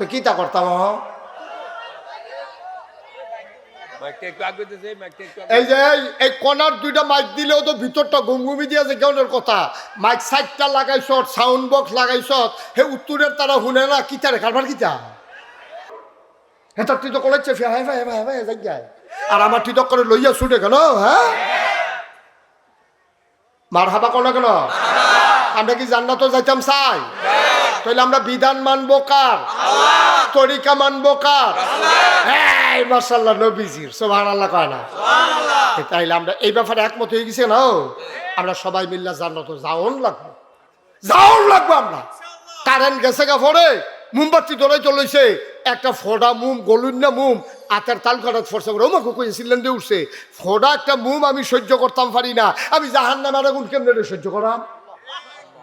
তো কি তা করতাম? এই যে এই- কনার দুইটা মাইক দিলেও তো ভিতরটা ঘুমঘুমি দিয়ে যে কেউনের কথা? মাইক সাইডটা লাগাইছ সাউন্ড বক্স লাগাইছ হে উত্তরের তারা শুনে না কিতা রে কারবার কিতা হেতার তুই তো কলেছে ফে হাই ভাই ভাই ভাই যাই যায় আর আমার তুই তো করে লইয়া ছুটে কেন হ্যাঁ? মার হাবা কেন কেন? আমরা কি জান্নাতও যাইতাম চাই তাহলে আমরা বিধান মানবো কার? তরিকা মানবো কার? এই মাসাল্লাহ নবীজির। সোভান আল্লাহ কয় না? তাইলে আমরা এই ব্যাপারে একমত হয়ে গেছি না আমরা সবাই মিল্লা জান্নাত যাওন লাগবো। যাওন লাগবো আমরা। কারেন্ট গেছে গা ফরে? মোমবাতি ধরে চলেছে একটা ফোড়া মুম গলুন না মুম আতের তাল কাটাত ফরসা করে। ওমাকে কইছিলেন দিয়ে উঠছে। ফোড়া একটা মুম আমি সহ্য করতাম পারি না। আমি জাহান নামের আগুন কেমনে সহ্য করাম?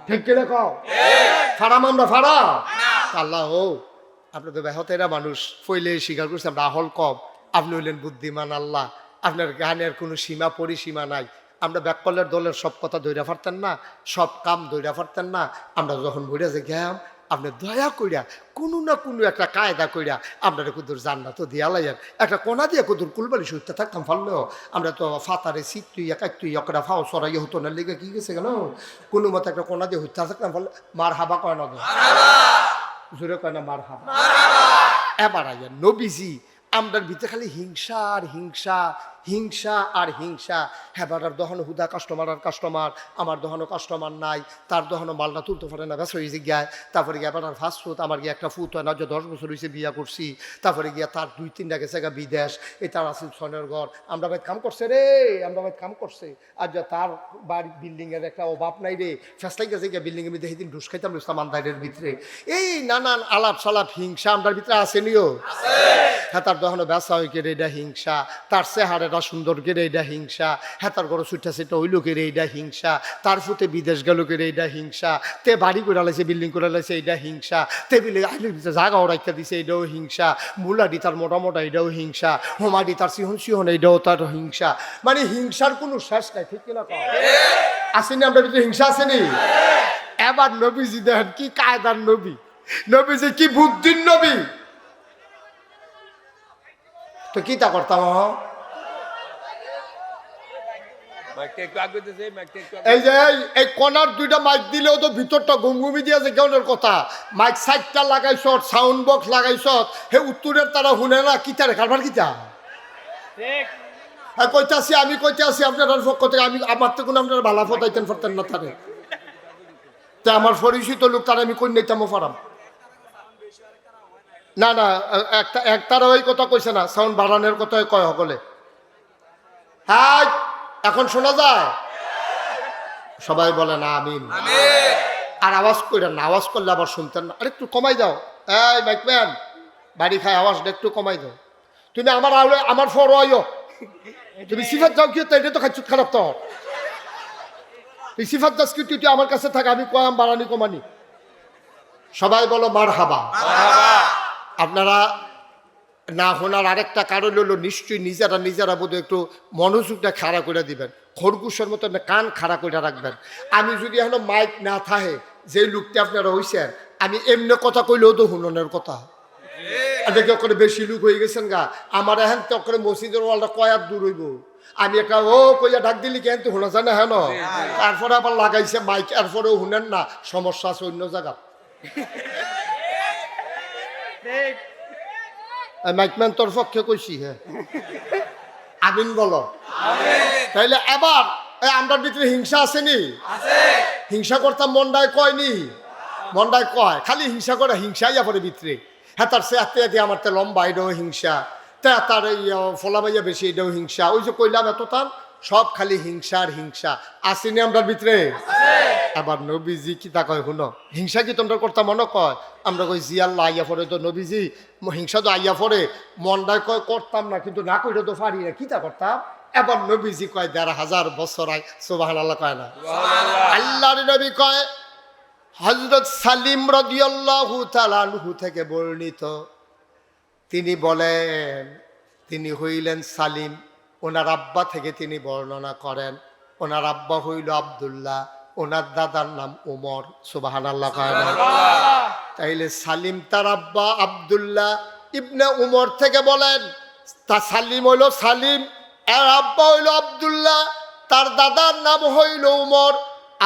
ঠিক কি দেখো ফাড়াম আমরা ফাড়া? আল্লাহ ও আপনি তো ব্যাহতেরা মানুষ। ফইলে স্বীকার করছে, আমরা আহল কম। আপনি হইলেন বুদ্ধিমান আল্লাহ। আপনার গানের কোনো সীমা, পরিসীমা নাই। আমরা ব্যাককলের দলের সব কথা ধৈরা ফারতেন না, সব কাম ধৈরা ফারতেন না। আমরা যখন ভরে যে গেলাম আপনি দয়া কইরা কোনো না কোনো একটা কায়দা কইরা আপনারা কুদুর জান্নাত দিয়া লাইয়ান। একটা কোনা দিয়ে কুদুর কুলবালি সুস্থ থাকতাম ফাললেও আমরা তো ফাতারে সিট তুই একাই তুই একটা ফাও সরাই হতো না লেগে কি গেছে কেন কোনো মতো একটা কোনা দিয়ে হইতে থাকতাম ফাললে। মার হাবা কয় না। জোরে কয় না মার হাবা এবার আইয়া নবীজি আমরার ভিতরে খালি হিংসা আর হিংসা হিংসা আর হিংসা। হ্যাঁ আর দহন হুদা কাস্টমার আর কাস্টমার আমার দহনও কাস্টমার নাই তার দহনও মালটা তুলতে পারে না ব্যাস হয়েছে গিয়ায় তারপরে গিয়ে আর ফার্স্ট ফুট আমার গিয়ে একটা ফুট হয় না যে দশ বছর হয়েছে বিয়া করছি। তারপরে গিয়া তার দুই তিনটা গেছে গা বিদেশ এই তার আছে সনের ঘর। আমরা ভাই কাম করছে রে আমরা ভাই কাম করছে। আর যে তার বাড়ি বিল্ডিং এর একটা অভাব নাই রে। ফেসলাই গেছে গিয়া বিল্ডিং এর মধ্যে সেদিন ঢুস খাইতাম ইসলাম আন্দারের ভিতরে। এই নানান আলাপ সালাপ হিংসা আমরার ভিতরে আসেনিও হ্যাঁ তার দহনো ব্যবসা হয়ে গেলে এটা হিংসা। তার চেহারাটা সুন্দর গেলে এটা হিংসা। হ্যাঁ তার ঘরে ছুটটা সেটা ওই লোকের এইটা হিংসা। তার ফুটে বিদেশ গেল কেড়ে এইটা হিংসা। তে বাড়ি করে লাইছে, বিল্ডিং করে লাইছে এইটা হিংসা। টেবিলে আইলে জাগা ওরাইতে দিছে এইটাও হিংসা। মুলাডি তার মোটা মোটা এইটাও হিংসা। হোমাডি তার সিহন সিহন এইটাও তার হিংসা। মানে হিংসার কোনো শেষ নাই, ঠিক কিনা? আসেনি আমরা ভিতরে হিংসা আসেনি এবার নবীজি দেখেন কি কায়দার নবী। নবীজি কি বুদ্ধির নবী। তো কি তা করতাম? এই যে এই- এই কনার দুইটা মাইক দিলেও তো ভিতরটা ঘুমঘুমি দিয়ে কেউনের কথা? মাইক সাইডটা লাগাইছ সাউন্ড বক্স লাগাইছ হে উত্তরের তারা শুনে না কিতা রে কারবার কিতা হ্যাঁ কইতে আসি আমি কইতে আসি আপনার পক্ষ থেকে আমি আমার তো কোনো আপনার ভালা ফতাইতেন ফরতেন না তারে। তা আমার পরিচিত লোক তারা আমি কই ফারাম। না না একটা একটার ওই কথা কইছে না সাউন্ড বাড়ানোর কথা কয় সকলে। হ্যাঁ এখন শোনা যায়? সবাই বলে না আমিন। আর আওয়াজ করেন না আওয়াজ করলে আবার শুনতেন না। আরে একটু কমাই দাও। এই মাইকম্যান বাড়ি খায় আওয়াজটা একটু কমাই দাও। তুমি আমার আউলে আমার ফর আইও তুমি সিফাত যাও কি এটা তো খাচ্ছুত খারাপ তো। তুই সিফাত দাস কি তুই আমার কাছে থাক আমি কয়াম বাড়ানি কমানি। সবাই বলো মার হাবা আপনারা না শোনার আরেকটা কারণ হলো নিশ্চয়ই নিজেরা নিজেরা বোধ একটু মনোযোগটা খাড়া করে দিবেন। খরগোশের মতো কান খাড়া করে রাখবেন। আমি যদি এখন মাইক না থাকে যে লোকটা আপনারা হইছেন আমি এমনি কথা কইলেও তো হুননের কথা। দেখে করে বেশি লোক হয়ে গেছেন গা। আমার এখন তো করে মসজিদের ওয়ালটা কয়ার দূর হইব? আমি একটা ও কইয়া ডাক দিলি কেন তো শোনা যায় না হ্যাঁ তারপরে আবার লাগাইছে মাইক এরপরেও শুনেন না। সমস্যা আছে অন্য জায়গা। মাইকম্যান তোর পক্ষে কইছি হ্যাঁ আমিন বলো। তাইলে এবার এই আমরার ভিতরে হিংসা আসেনি হিংসা করতাম মন্ডায় কয়নি মন্ডায় কয়। খালি হিংসা করে হিংসাই পরে ভিতরে। হ্যাঁ তার সে আত্মীয় আমার তো লম্বা এটাও হিংসা। তা তার এই ফলামাইয়া বেশি এটাও হিংসা। ওই যে কইলাম এত তার সব খালি হিংসা আর হিংসা। আসেনি আমরার ভিতরে? আবার নবীজি কি তা কয় শুনো হিংসা কি তোমরা করতাম মনে কয়? আমরা কই জি আল্লাহ আইয়া পরে তো নবীজি হিংসা তো আইয়া পরে মনটা কয় করতাম না কিন্তু না কইলে তো পারি না কি তা করতাম? এবার নবীজি কয় দেড় হাজার বছর আয় সোবাহ আল্লাহ কয় না? আল্লাহর নবী কয় হজরত সালিম রদিয়াল্লাহু তালানহু থেকে বর্ণিত তিনি বলেন তিনি হইলেন সালিম ওনার আব্বা থেকে তিনি বর্ণনা করেন, ওনার আব্বা হইল আব্দুল্লাহ, ওনার দাদার নাম উমর সুবাহান তাইলে সালিম তার আব্বা আবদুল্লাহ ইবনে উমর থেকে বলেন, তা সালিম হইল সালিম, আর আব্বা হইল আবদুল্লাহ, তার দাদার নাম হইল উমর।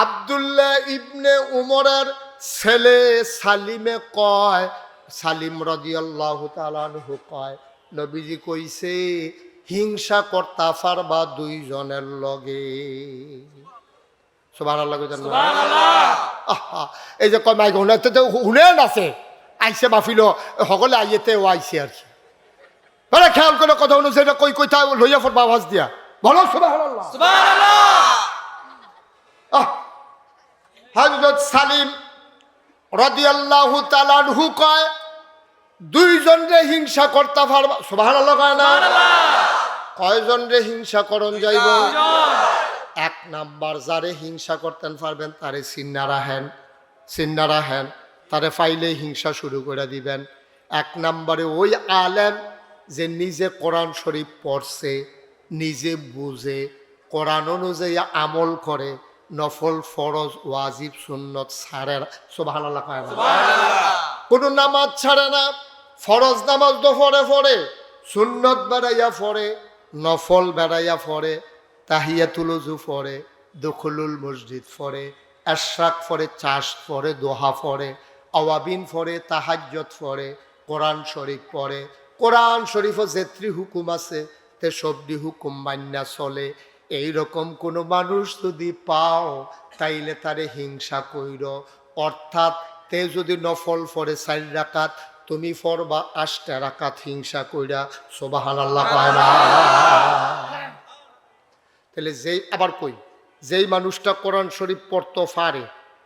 আবদুল্লাহ ইবনে উমরের ছেলে সালিমে কয়, সালিম রদিয়াল্লাহ তালানহু কয়, নবীজি কইছে হিংসা কর্তা ফারবা দুইজনের লগে। সুবাহ আল্লাহ এই যে কয় মাইক হুনে তো হুনেন আছে। আইসে মাফিল সকলে আইয়েতে ও আইসে আর কি। মানে খেয়াল করে কথা সেটা কই কইতা লইয়া ফোর আওয়াজ দিয়া। বলো সুবাহ হজরত সালিম রদিয়াল্লাহু তালানহু কয় দুইজন রে হিংসা করতে পারবা সুবাহ কয় না? কয়জন রে হিংসা করণ যাইব এক নাম্বার যারে হিংসা করতেন পারবেন তারে সিন্নারা হেন সিন্নারা হেন তারে ফাইলে হিংসা শুরু করে দিবেন। এক নাম্বারে ওই আলেম যে নিজে কোরআন শরীফ পড়ছে নিজে বুঝে কোরআন অনুযায়ী আমল করে নফল ফরজ ওয়াজিব সুন্নত ছাড়ে না। সুবহানাল্লাহ কয় না? কোনো নামাজ ছাড়ে না ফরজ নামাজ তো ফরে ফরে সুন্নত বেড়াইয়া ফরে নফল বেড়াইয়া ফরে তাহিয়াতুলজু ফরে, দখলুল মসজিদ ফরে, আশরাক ফরে, চাষ ফরে, দোহা ফরে, আওয়াবিন ফরে তাহাজ্জত ফরে, কোরআন শরীফ পড়ে। কোরআন শরীফও যেত্রি হুকুম আছে তে সবডি হুকুম মান্যা চলে। এইরকম কোনো মানুষ যদি পাও, তাইলে তারে হিংসা কইর। অর্থাৎ তে যদি নফল ফরে চার রাকাত তুমি ফরবা আষ্টা রাকাত হিংসা কইরা সোবাহান আল্লাহ পায় না। তাহলে যেই, আবার কই, যেই মানুষটা কোরআন শরীফ পড়তে পারে,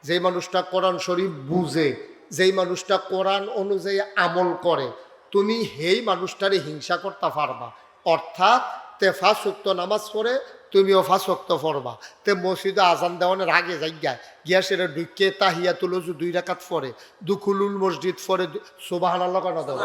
যেই মানুষটা কোরআন শরীফ বুঝে, যেই মানুষটা কোরআন অনুযায়ী আমল করে, তুমি সেই মানুষটারে হিংসা করতে পারবা। অর্থাৎ তে ফাঁসুক্ত নামাজ পড়ে তুমিও ফাঁসক্ত পড়বা। তে মসজিদে আজান দেওয়ানের আগে যাই গিয়া গিয়া সেটা ঢুকে তাহিয়া তুলজু দুই রাকাত পরে দুখুলুল মসজিদ ফরে সোবাহান আল্লাহ কেন দেওয়া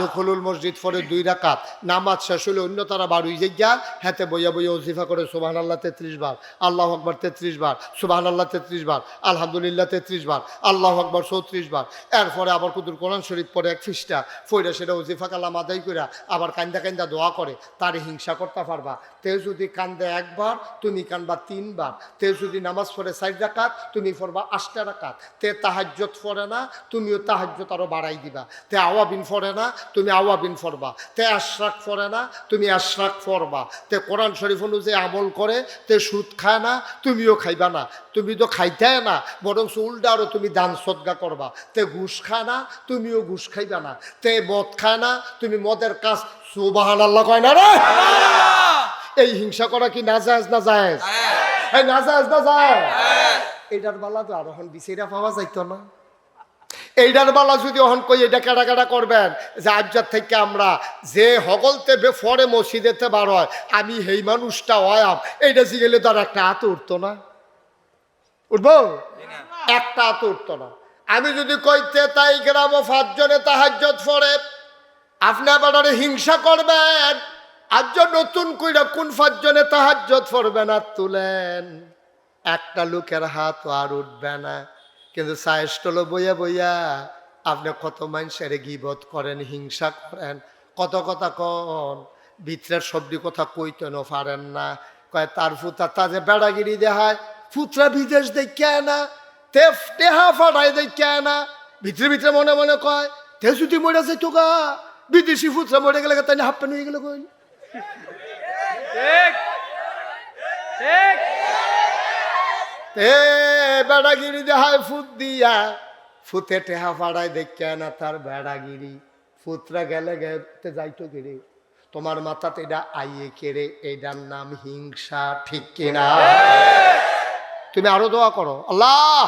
দখলুল মসজিদ ফরে দুই রাকাত। নামাজ শেষ হলে অন্য তারা বাড়ুই যাইয়া হাতে বইয়া বইয়া ওজিফা করে সুবাহান আল্লাহ তেত্রিশ বার। আল্লাহ আকবর তেত্রিশ বার সুবাহান আল্লাহ তেত্রিশ বার আলহামদুলিল্লাহ তেত্রিশ বার আল্লাহ আকবর চৌত্রিশ বার। এরপরে আবার কুদুর কোরআন শরীফ পরে এক ফিসটা ফইরা সেটা ওজিফা কালাম আদায় কইরা আবার কান্দা কান্দা দোয়া করে তারে হিংসা করতে পারবা। তে যদি কান্দে একবার, তুমি কানবা তিনবার। তে যদি নামাজ পড়ে চার রাকাত, তুমি পড়বা আটটা রাকাত। তে তাহাজ্জত পড়ে না, তুমিও তাহাজ্জত আরও বাড়াই দিবা। তে আওয়াবিন পড়ে না, তুমি আওয়াবিন পড়বা। তে আশ্রাক পড়ে না, তুমি আশরাক পড়বা। তে কোরআন শরীফ অনুযায়ী আমল করে, তে সুদ খায় না, তুমিও খাইবা না। তুমি তো খাইতে না বরং উল্টা আরও তুমি দান সদ্গা করবা। তে ঘুষ খায় না, তুমিও ঘুষ খাইবা না। তে মদ খায় না, তুমি মদের কাজ সুবাহান আল্লাহ কয় না রে? এই হিংসা করা কি না জায়েজ না এই না জায়েজ না এইটার বালা তো আর এখন বিচেরা পাওয়া যাইতো না। এইটার বালা যদি অহন কই এটা কাটা কাটা করবেন? যে আবজার থেকে আমরা যে হগলতে বেফরে মসজিদেতে বার হয় আমি সেই মানুষটা হয়াম এইটা জিগেলে তো আর একটা হাত উঠতো না। উঠবো? একটা হাত উঠতো না। আমি যদি কইতে তাই গ্রাম পাঁচজনে তাহাজ্জত ফরে আপনি আবার হিংসা করবেন? আজ নতুন কইরা কোন পাঁচজনে তাহাজ্জত ফরবে না তুলেন। একটা লোকের হাত আর উঠবে না। কিন্তু সায়েস্টলো বইয়া বইয়া আপনি কত মানুষের গিবত করেন, হিংসা করেন। কত কথা কন, ভিতরের সবজি কথা কইতেনও পারেন না। কয়, তার ফুতা তাজে বেড়াগিরি দেখায় ফুতরা বিদেশ দেখে না টেহা ফাটাই দেখে না। ভিতরে ভিতরে মনে মনে কয়, তে যদি মরে যাই তো গা, বিদেশি ফুতরা মরে গেলে তাই হাফ প্যান্ট হয়ে গেলে ঠিক এ বেড়াগিরি দেহায় ফুট দিয়া, ফুতে টেহা ফাড়ায় দেখে না তার বেড়াগিরি। ফুতরা গেলে গেতে যাইতো কেড়ে তোমার মাথাতে এটা আইয়ে কেড়ে এইটার নাম হিংসা, ঠিক কিনা? তুমি আরও দোয়া করো। আল্লাহ,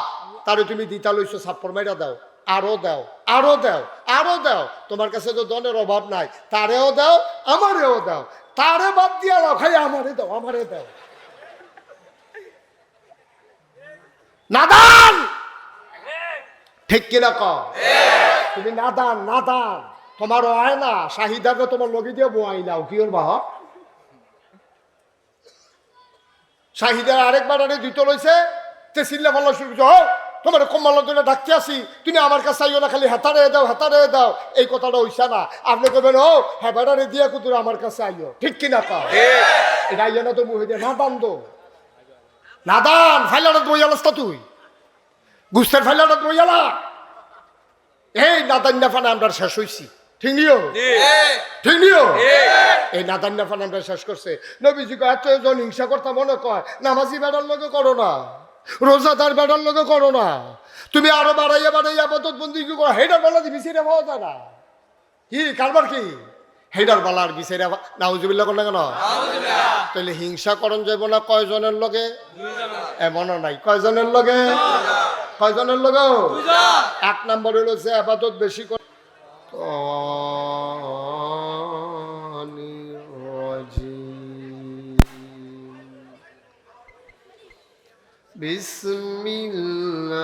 তারে তুমি দিতা লইছো সাপ্পর মাইরা দাও। আরও দাও আরও দাও আরও দাও। তোমার কাছে তো দনের অভাব নাই। তারেও দাও আমারেও দাও। তারে বাদ দিয়া লাও খাই আমারে দাও আমারে দাও। নাদান! ঠিক কিনা ক তুমি নাদান নাদান। তোমার হয় না শাহিদাকে তোমার লগি দিয়ে বোয়াই নাও কি ওর বাহ শাহিদার আরেকবার আরে দিত লইছে তে চিল্লা ফাল্লা শুরু করছে, "হই, তোমার কম্মাল ধরে ডাকতে আসি। তুমি আমার কাছে আইও না খালি হেতারে দাও হেতারে দাও। এই কথাটা হইসা না। আপনি কবেন ও হেবাডারে দিয়া কুতুর আমার কাছে আইও। ঠিক কিনা কা এটা আইয়া না তো মুহে না দান দো। না দান ফাইলাটা বইয়ালাস তা তুই। গুস্তের ফাইলাটা বইয়ালা। এই নাদান নাফানা আমরা শেষ হইছি। ঠিক নিও? ঠিক। নিও? এই নাদান নাফান আমরা শেষ করছে। নবীজি এত জন হিংসা করতে মনে কয় নামাজি বেড়ার লগে করো না। রোজাদার বেড়ার লগে করো না। তুমি আরও বাড়াইয়া বাড়াইয়া আপাতত বন্দি কি করো? হেডার বেলা দি বিছিয়ে পাওয়া যায় না। কি? কারবার কি? হেডার বালার বিছিয়ে নাউজুবিল্লা করলে কেন? তাহলে হিংসা করণ যাব না কয়জনের লগে? এমনও নাই। কয়জনের লগে? কয়জনের লগে? এক নম্বর হলো যে আপাতত বেশি করে بسم الله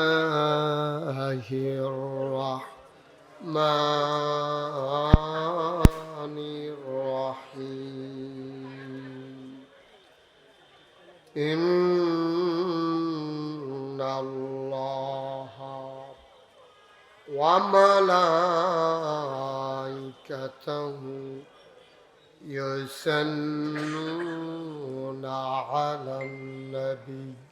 الرحمن الرحيم إن الله وملائكته يصلون على النبي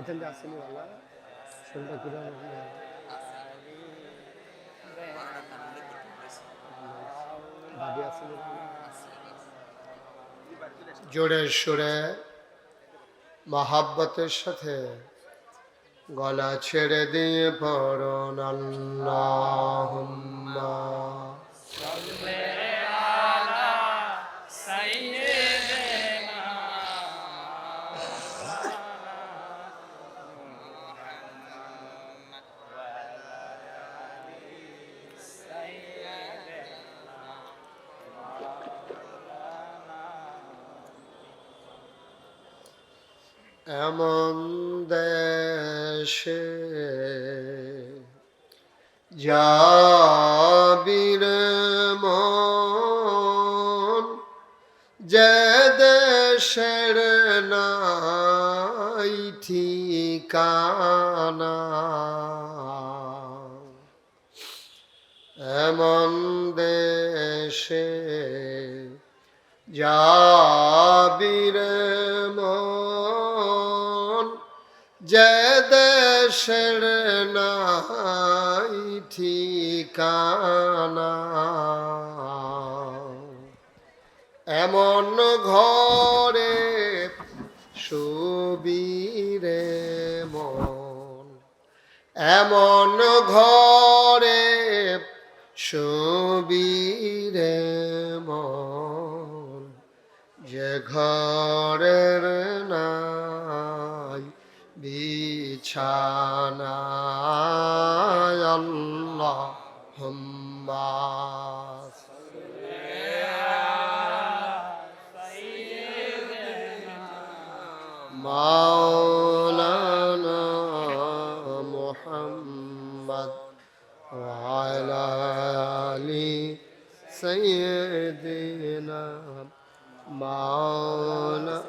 এটা আসেনি আসেনি জোরে সোরে মহাব্বতের সাথে গলা ছেড়ে দিয়ে পড়ন আল্লাহুম্মা। এমন দেশে যাবির মন যে দেশের নাই ঠিকানা। এমন দেশে যাবির নাই ঠিকানা। এমন ঘরে সুবীরে মন। এমন ঘরে সুবীরে মন। যে ঘরের নাই বিছানা আল্লাহ হুম্মা مولانا محمد وعلى آل سيدنا مولانا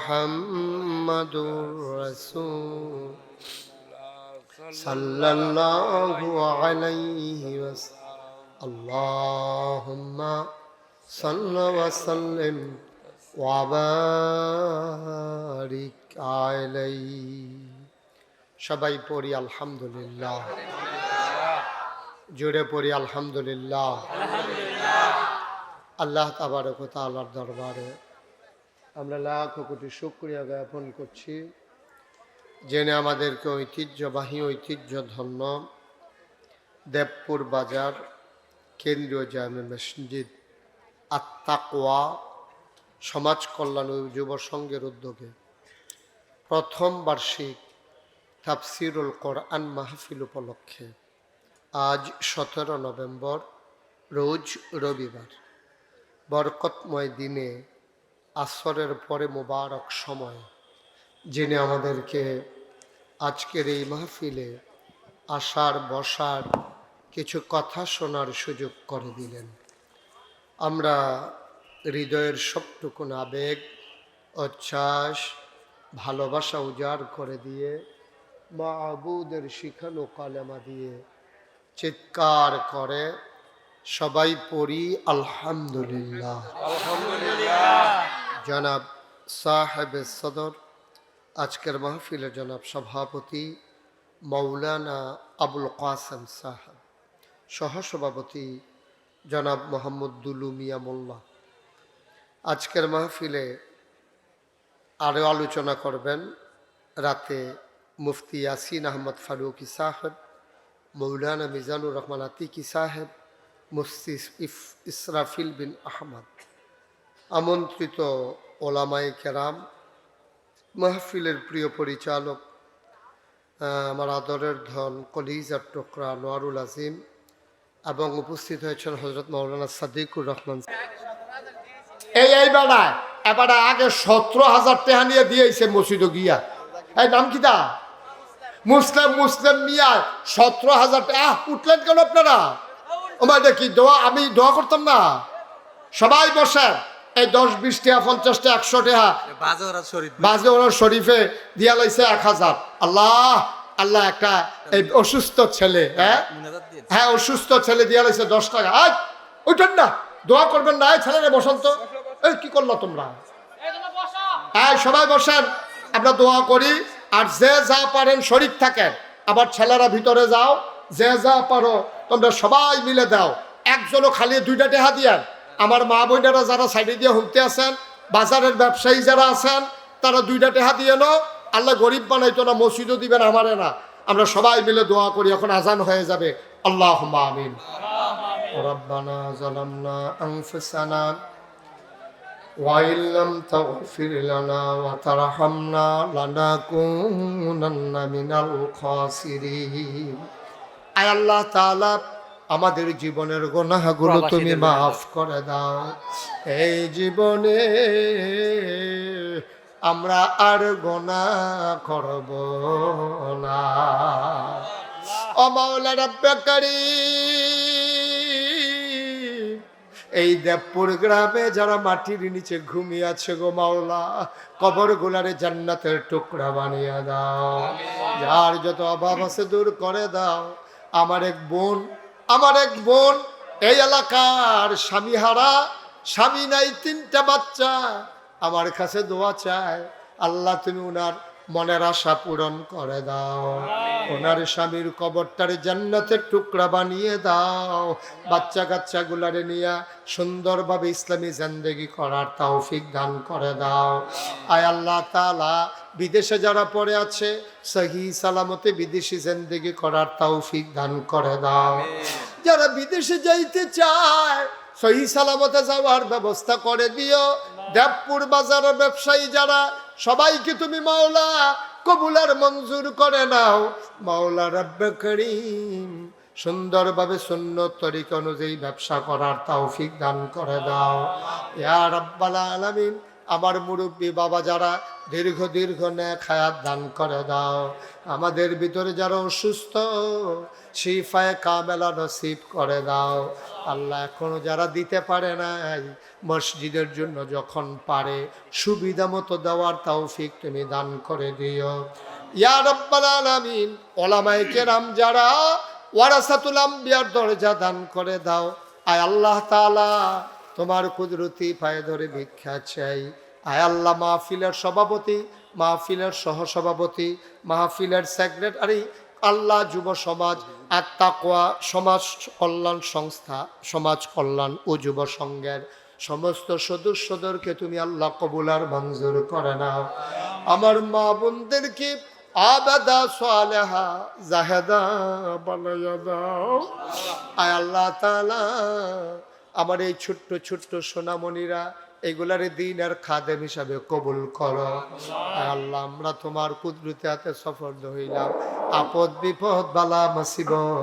محمد رسول صلى الله عليه وسلم اللهم صل وسلم وبارك عليه সবাই পড়ি আলহামদুলিল্লাহ জুড়ে পড়ি আলহামদুলিল্লাহ আল্লাহ তাবারক ও তাআলার দরবারে আমরা লাখ কোটি শুক্রিয়া জ্ঞাপন করছি। জেনে আমাদেরকে ঐতিহ্যবাহী ঐতিহ্য ধন্য দেবপুর বাজার, কেন্দ্রীয় জামে মসজিদ আত্মাকোয়া সমাজ কল্যাণ ও যুব সংঘের উদ্যোগে প্রথম বার্ষিক তাফসিরুল কোরআন মাহফিল উপলক্ষে আজ সতেরো নভেম্বর, রোজ রবিবার। বরকতময় দিনে আসরের পরে মোবারক সময়, যিনি আমাদেরকে আজকের এই মাহফিলে আসার, বসার কিছু কথা শোনার সুযোগ করে দিলেন। আমরা হৃদয়ের সবটুকুন আবেগ, উচ্ছ্বাস, ভালোবাসা উজাড় করে দিয়ে মা আবুদের শিখানো কালেমা দিয়ে চিৎকার করে, সবাই পড়ি আলহামদুলিল্লাহ। আলহামদুলিল্লাহ। জনাব সাহেব সদর, আজকের মাহফিলে জনাব সভাপতি মৌলানা আবুল কাসেম সাহেব, সহসভাপতি জনাব মোহাম্মদ দুলু মিয়া মোল্লা। আজকের মাহফিলে আরও আলোচনা করবেন রাতে মুফতি ইয়াসিন আহমদ ফারুকি সাহেব, মৌলানা মিজানুর রহমান আতিকি সাহেব, মুফতি ইসরাফিল বিন আহমদ। আমন্ত্রিত ওলামাই কেরাম, মাহফিলের প্রিয় পরিচালক আমার আদরের ধন কলিজার টোকরা নোয়ারুল আজিম এবং উপস্থিত হয়েছেন হজরত মৌলানা সাদিকুর রহমান। এই এই বেড়ায় এবারে আগে সতেরো হাজার টাকা নিয়ে দিয়েছে মসজিদে গিয়া। এই নাম কি দা মুসলিম মুসলিম মিয়া, সতেরো হাজার টাকা। উঠলেন কেন আপনারা? আমার কি দোয়া, আমি দোয়া করতাম না। সবাই বসেন। এই দশ বিশ টাকা পঞ্চাশ টাকা একশো টাকা বাজার শরীফ বাজে ওনার শরীফে দিয়া লাইছে এক হাজার। আল্লাহ আল্লাহ একটা এই অসুস্থ ছেলে হ্যাঁ হ্যাঁ? অসুস্থ ছেলে দিয়া লাইছে দশ টাকা। আজ উঠেন না দোয়া করবেন না। এই ছেলে বসন্ত এই কি করল তোমরা? হ্যাঁ সবাই বসেন। আমরা দোয়া করি। আর যে যা পারেন শরীর থাকেন। আবার ছেলেরা ভিতরে যাও। যে যা পারো তোমরা সবাই মিলে দাও। একজনও খালি দুইটা টেহা দিয়েন। আমার মা বোনেরা যারা সাইডে দিয়ে হুমতে আছেন বাজারের ব্যবসায়ী যারা আছেন তারা দুইটা টেহা দিয়ে নো আল্লাহ গরিব বানাইতো না মসজিদও দিবেন আমারে না আমরা সবাই মিলে দোয়া করি এখন আজান হয়ে যাবে আল্লাহ আমিন ربنا ظلمنا أنفسنا وإن لم تغفر لنا وترحمنا لنكونن من الخاسرين আয় আল্লাহ তাআলা আমাদের জীবনের গোনাহগুলো তুমি মাফ করে দাও। এই জীবনে আমরা আর গোনা করব না। ও মাওলা এই দেবপুর গ্রামে যারা মাটির নিচে ঘুমিয়ে আছে গো মাওলা কবর গুলারে জান্নাতের টুকরা বানিয়ে দাও। যার যত অভাব আছে দূর করে দাও। আমার এক বোন আমার এক বোন, এই এলাকার স্বামী হারা স্বামী নাই, তিনটা বাচ্চা। আমার কাছে দোয়া চায়, আল্লাহ তুমি উনার মনের আশা পূরণ করে দাও। ওনার স্বামীর কবরটারে জান্নাতের টুকরা বানিয়ে দাও। বাচ্চা কাচ্চা গুলারে নিয়ে সুন্দরভাবে ইসলামী জিন্দেগি করার তৌফিক দান করে দাও। আয় আল্লাহ তালা বিদেশে যারা পড়ে আছে সহি সালামতে বিদেশি জিন্দেগি করার তৌফিক দান করে দাও। যারা বিদেশে যাইতে চায় সহি সালামতে যাওয়ার ব্যবস্থা করে দিও। দেবপুর বাজারের ব্যবসায়ী যারা, সবাইকে তুমি মাওলা কবুলার মঞ্জুর করে নাও। মাওলা রব্বে করিম, সুন্দরভাবে সুন্নত তরিকা অনুযায়ী ব্যবসা করার তৌফিক দান করে দাও। ইয়া রাব্বাল আলামিন, আমার মুরব্বী বাবা যারা দীর্ঘ দীর্ঘ ন্যাক হায়াত দান করে দাও। আমাদের ভিতরে যারা অসুস্থ, শিফায় কামেলা নসিব করে দাও। আল্লাহ এখনও যারা দিতে পারে নাই মসজিদের জন্য যখন পারে, সুবিধা মতো দেওয়ার তৌফিক তুমি দান করে দিও। ইয়া যারা ওয়ারাসাতুল আম্বিয়ার দরজা দান করে দাও। আয় আল্লাহ তাআলা, তোমার কুদরতি পায়ে ধরে ভিক্ষা চাই। আয় আল্লাহ মাহফিলের সভাপতি, মাহফিলের সহসভাপতি, মাহফিলের সেক্রেটারি, আল্লাহ যুব সমাজ আত্মাকোয়া সমাজ কল্যাণ সংস্থা, সমাজ কল্যাণ ও যুব সংঘের সমস্ত সদস্যদেরকে তুমি আল্লাহ কবুলার মঞ্জুর করে নাও। আমার মা বোনদেরকে আবাদা সালেহা জাহেদা বানাইয়া দাও। আল্লাহ তাআলা, আমার এই ছোট্ট ছোট্ট সোনামণিরা এগুলার দিন আর খাদেম হিসাবে কবুল করো। আল্লাহ, আমরা তোমার কুদরতি হাতে সফর হইলাম। আপদ বিপদ, বালা মুসিবত